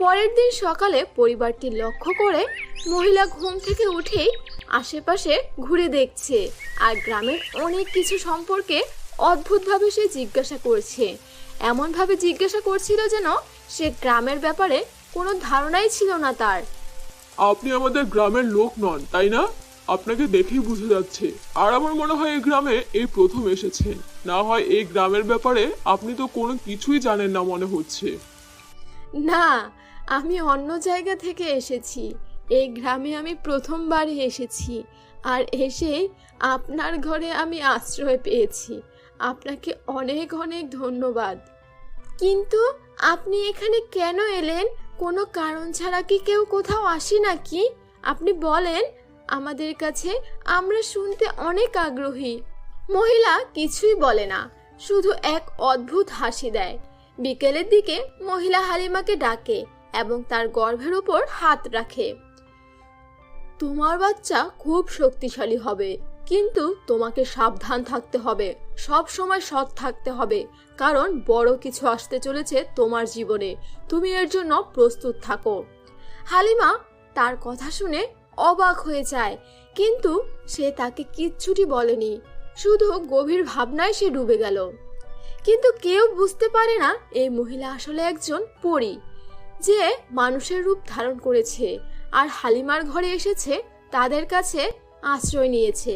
পরের দিন সকালে পরিবারটি লক্ষ্য করে মহিলা ঘুম থেকে উঠেই আশেপাশে ঘুরে দেখছে আর গ্রামের অনেক কিছু সম্পর্কে অদ্ভুতভাবে সে জিজ্ঞাসা করছে। এমনভাবে জিজ্ঞাসা করছিল যেন সে গ্রামের ব্যাপারে কোনো ধারণাই ছিল না তার। আপনি আমাদের গ্রামের লোক নন তাই না? আপনাকে দেখেই বুঝে যাচ্ছে। আর আমার মনে হয় এই গ্রামে এই প্রথম এসেছেন না হয় এই গ্রামের ব্যাপারে আপনি তো কোনো কিছুই জানেন না মনে হচ্ছে। না আমি অন্য জায়গা থেকে এসেছি। এই গ্রামে আমি প্রথমবারই এসেছি আর এসে আপনার ঘরে আমি আশ্রয় পেয়েছি। আপনাকে অনেক অনেক ধন্যবাদ। কিন্তু আপনি এখানে কেন এলেন? কোনো কারণ ছাড়া কি কেউ কোথাও আসে নাকি? আপনি বলেন, আমাদের কাছে আমরা শুনতে অনেক আগ্রহী। মহিলা কিছুই বলে না, শুধু এক অদ্ভুত হাসি দেয়। বিকেলের দিকে মহিলা হালিমাকে ডাকে। এবং তার গর্ভের উপর হাত রাখে। তোমার বাচ্চা খুব শক্তিশালী হবে, কিন্তু তোমাকে সাবধান থাকতে হবে, সব সময় সৎ থাকতে হবে, কারণ বড় কিছু আসতে চলেছে তোমার জীবনে, তুমি এর জন্য প্রস্তুত থাকো। হালিমা তার কথা শুনে অবাক হয়ে যায়, কিন্তু সে তাকে কিচ্ছুটি বলেনি, শুধু গভীর ভাবনায় সে ডুবে গেল। কিন্তু কেউ বুঝতে পারে না, এই মহিলা আসলে একজন পরী। যে মানুষের রূপ ধারণ করেছে আর হালিমার ঘরে এসেছে তাদের কাছে আশ্রয় নিয়েছে।